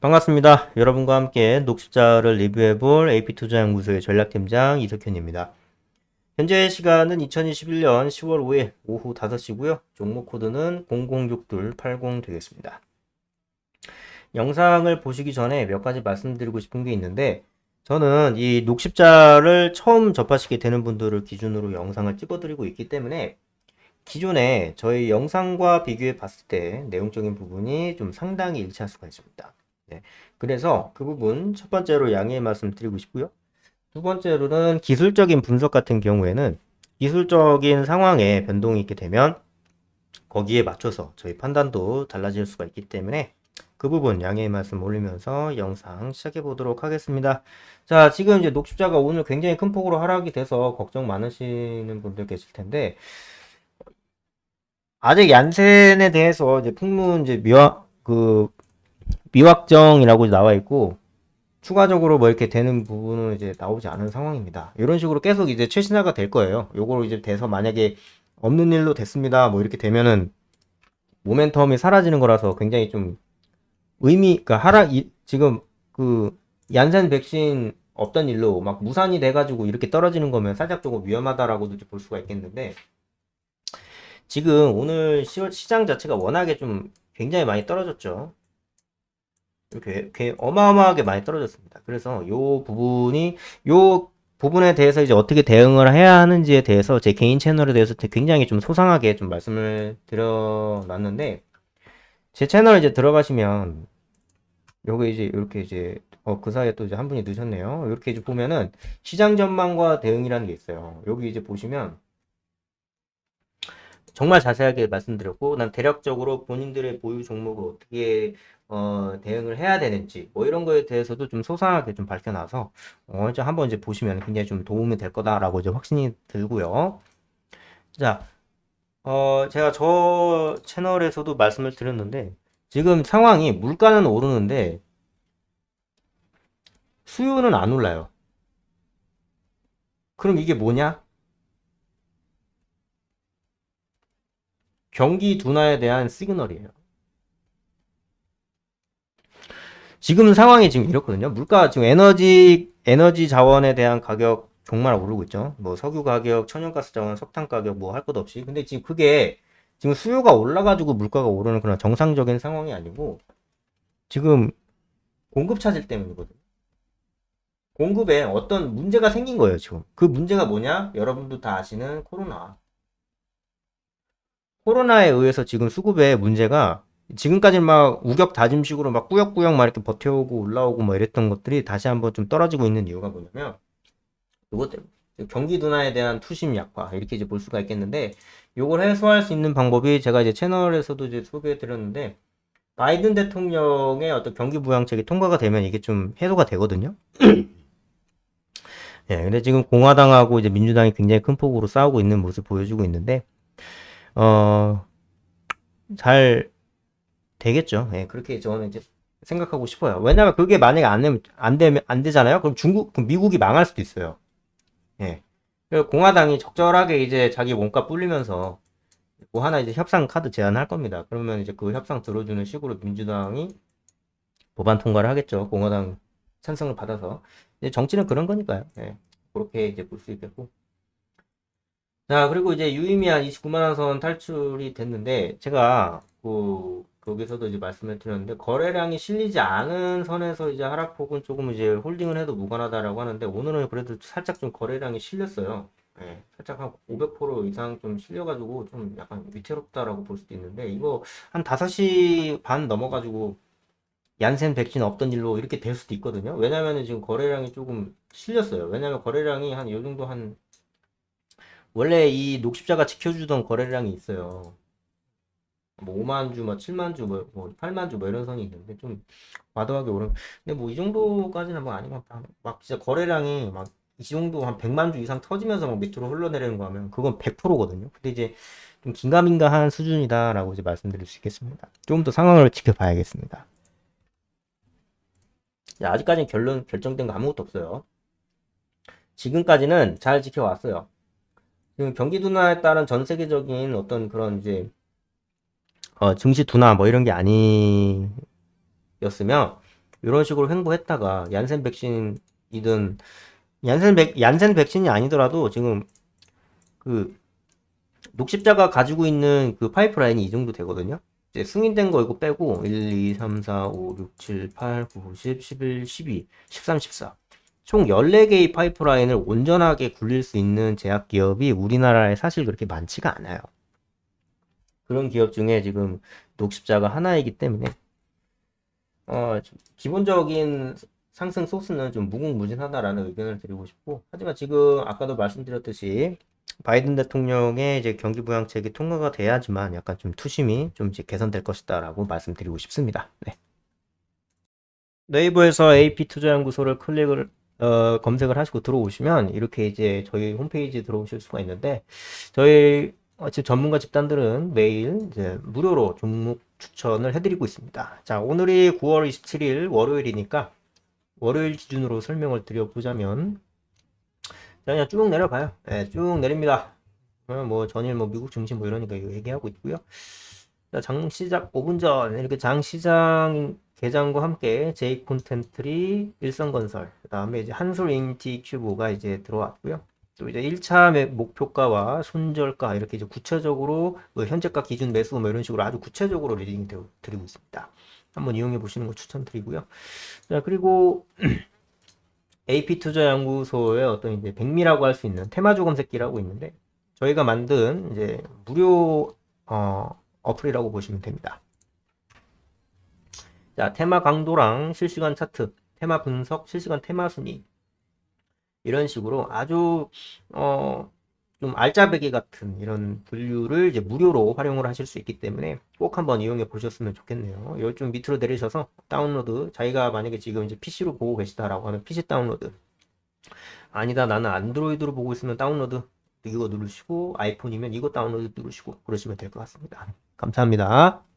반갑습니다. 여러분과 함께 녹십자를 리뷰해볼 AP투자연구소의 전략팀장 이석현입니다. 현재 시간은 2021년 10월 5일 오후 5시고요. 종목 코드는 006280 되겠습니다. 영상을 보시기 전에 몇 가지 말씀드리고 싶은 게 있는데 저는 이 녹십자를 처음 접하시게 되는 분들을 기준으로 영상을 찍어드리고 있기 때문에 기존에 저희 영상과 비교해 봤을 때 내용적인 부분이 좀 상당히 일치할 수가 있습니다. 네. 그래서 그 부분 첫 번째로 양해의 말씀 드리고 싶고요. 두 번째로는 기술적인 분석 같은 경우에는 기술적인 상황에 변동이 있게 되면 거기에 맞춰서 저희 판단도 달라질 수가 있기 때문에 그 부분 양해의 말씀 올리면서 영상 시작해 보도록 하겠습니다. 자, 지금 이제 녹십자가 오늘 굉장히 큰 폭으로 하락이 돼서 걱정 많으시는 분들 계실 텐데 아직 얀센에 대해서 이제 풍문 이제 미화 그 미확정이라고 나와 있고 추가적으로 뭐 이렇게 되는 부분은 이제 나오지 않은 상황입니다. 이런 식으로 계속 이제 최신화가 될 거예요. 요거로 이제 돼서 만약에 없는 일로 됐습니다. 뭐 이렇게 되면은 모멘텀이 사라지는 거라서 굉장히 좀 의미, 그러니까 하락, 이, 지금 그 얀센 백신 없던 일로 막 무산이 돼가지고 이렇게 떨어지는 거면 살짝 조금 위험하다라고도 볼 수가 있겠는데 지금 오늘 시, 시장 자체가 워낙에 좀 굉장히 많이 떨어졌죠. 이렇게, 이렇게 어마어마하게 많이 떨어졌습니다. 그래서 요 부분이 요 부분에 대해서 이제 어떻게 대응을 해야 하는지에 대해서 제 개인 채널에 대해서 굉장히 좀 소상하게 좀 말씀을 드려놨는데 제 채널 이제 들어가시면 여기 이제 이렇게 이제 어, 그 사이에 또 이제 한 분이 넣으셨네요. 이렇게 이제 보면은 시장 전망과 대응이라는 게 있어요. 여기 이제 보시면 정말 자세하게 말씀드렸고 난 대략적으로 본인들의 보유 종목을 어떻게 어, 대응을 해야 되는지 뭐 이런 거에 대해서도 좀 소상하게 좀 밝혀놔서 어, 이제 한번 이제 보시면 굉장히 좀 도움이 될 거다라고 이제 확신이 들고요. 자, 어, 제가 저 채널에서도 말씀을 드렸는데 지금 상황이 물가는 오르는데 수요는 안 올라요. 그럼 이게 뭐냐? 경기 둔화에 대한 시그널이에요. 지금 상황이 지금 이렇거든요. 물가 지금 에너지 에너지 자원에 대한 가격 정말 오르고 있죠. 뭐 석유 가격, 천연가스 자원, 석탄 가격 뭐 할 것 없이. 근데 지금 그게 지금 수요가 올라가지고 물가가 오르는 그런 정상적인 상황이 아니고 지금 공급 차질 때문이거든요. 공급에 어떤 문제가 생긴 거예요, 지금. 그 문제가 뭐냐? 여러분도 다 아시는 코로나. 코로나에 의해서 지금 수급에 문제가 지금까지 막 우격 다짐식으로 막 꾸역꾸역 막 이렇게 버텨오고 올라오고 뭐 이랬던 것들이 다시 한번 좀 떨어지고 있는 이유가 뭐냐면 이것 때문에 경기 둔화에 대한 투심 약화 이렇게 이제 볼 수가 있겠는데 이걸 해소할 수 있는 방법이 제가 이제 채널에서도 이제 소개해 드렸는데 바이든 대통령의 어떤 경기 부양책이 통과가 되면 이게 좀 해소가 되거든요. 예, 근데 지금 공화당하고 이제 민주당이 굉장히 큰 폭으로 싸우고 있는 모습 보여주고 있는데 어, 잘 되겠죠. 예, 그렇게 저는 이제 생각하고 싶어요. 왜냐면 그게 만약에 안 되면, 안 되면, 안 되잖아요? 그럼 중국, 그럼 미국이 망할 수도 있어요. 예. 그리고 공화당이 적절하게 이제 자기 몸값 불리면서 뭐 하나 이제 협상 카드 제안할 겁니다. 그러면 이제 그 협상 들어주는 식으로 민주당이 법안 통과를 하겠죠. 공화당 찬성을 받아서. 이제 정치는 그런 거니까요. 예. 그렇게 이제 볼 수 있겠고. 자, 그리고 이제 유의미한 29만원 선 탈출이 됐는데, 제가, 그, 거기서도 이제 말씀을 드렸는데, 거래량이 실리지 않은 선에서 이제 하락폭은 조금 이제 홀딩을 해도 무관하다라고 하는데, 오늘은 그래도 살짝 좀 거래량이 실렸어요. 예, 살짝 한 500% 이상 좀 실려가지고 좀 약간 위태롭다라고 볼 수도 있는데, 이거 한 5시 반 넘어가지고, 얀센 백신 없던 일로 이렇게 될 수도 있거든요. 왜냐면은 지금 거래량이 조금 실렸어요. 왜냐면 거래량이 한 요 정도 한 원래 이 녹십자가 지켜주던 거래량이 있어요. 뭐 5만 주, 뭐 7만 주, 뭐, 뭐 8만 주, 뭐 이런 선이 있는데 좀 과도하게 오른. 근데 뭐 이 정도까지는 뭐 아니면 막 진짜 거래량이 막 이 정도 한 100만 주 이상 터지면서 막 밑으로 흘러내리는 거 하면 그건 100%거든요. 근데 이제 좀 긴가민가한 수준이다라고 이제 말씀드릴 수 있겠습니다. 좀 더 상황을 지켜봐야겠습니다. 야, 아직까지는 결론 결정된 거 아무것도 없어요. 지금까지는 잘 지켜왔어요. 지금 경기 둔화에 따른 전 세계적인 어떤 그런 이제 어, 증시 둔화 뭐 이런 게 아니었으면 이런 식으로 횡보했다가 얀센 백신이든 얀센 백 얀센 백신이 아니더라도 지금 그 녹십자가 가지고 있는 그 파이프라인이 이 정도 되거든요. 이제 승인된 거 이거 빼고 1, 2, 3, 4, 5, 6, 7, 8, 9, 10, 11, 12, 13, 14. 총 14개의 파이프라인을 온전하게 굴릴 수 있는 제약 기업이 우리나라에 사실 그렇게 많지가 않아요. 그런 기업 중에 지금 녹십자가 하나이기 때문에 어, 좀 기본적인 상승 소스는 좀 무궁무진하다라는 의견을 드리고 싶고 하지만 지금 아까도 말씀드렸듯이 바이든 대통령의 이제 경기 부양책이 통과가 돼야지만 약간 좀 투심이 좀 이제 개선될 것이다라고 말씀드리고 싶습니다. 네. 네이버에서 AP 투자연구소를 클릭을 어, 검색을 하시고 들어오시면 이렇게 이제 저희 홈페이지 들어오실 수가 있는데 저희 어, 지금 전문가 집단들은 매일 이제 무료로 종목 추천을 해드리고 있습니다. 자, 오늘이 9월 27일 월요일이니까 월요일 기준으로 설명을 드려보자면 자, 그냥 쭉 내려가요. 예, 쭉 내립니다. 어, 뭐 전일 뭐 미국 증시 뭐 이러니까 얘기하고 있고요. 자, 장 시작 5분 전 이렇게 장 시장 개장과 함께 제이 콘텐트리 일성건설 그 다음에 이제 한솔 인티 큐브가 이제 들어왔고요. 또 이제 1차 매- 목표가와 손절가 이렇게 이제 구체적으로 뭐 현재가 기준 매수 뭐 이런 식으로 아주 구체적으로 리딩 되- 드리고 있습니다. 한번 이용해 보시는 거 추천드리고요. 자, 그리고 AP 투자 연구소의 어떤 이제 백미라고 할 수 있는 테마주 검색기라고 있는데 저희가 만든 이제 무료 어, 어플이라고 보시면 됩니다. 자, 테마 강도랑 실시간 차트, 테마 분석, 실시간 테마 순위 이런 식으로 아주 어, 좀 알짜배기 같은 이런 분류를 이제 무료로 활용을 하실 수 있기 때문에 꼭 한번 이용해 보셨으면 좋겠네요. 좀 밑으로 내리셔서 다운로드, 자기가 만약에 지금 이제 PC로 보고 계시다라고 하면 PC 다운로드. 아니다, 나는 안드로이드로 보고 있으면 다운로드 이거 누르시고 아이폰이면 이거 다운로드 누르시고 그러시면 될 것 같습니다. 감사합니다.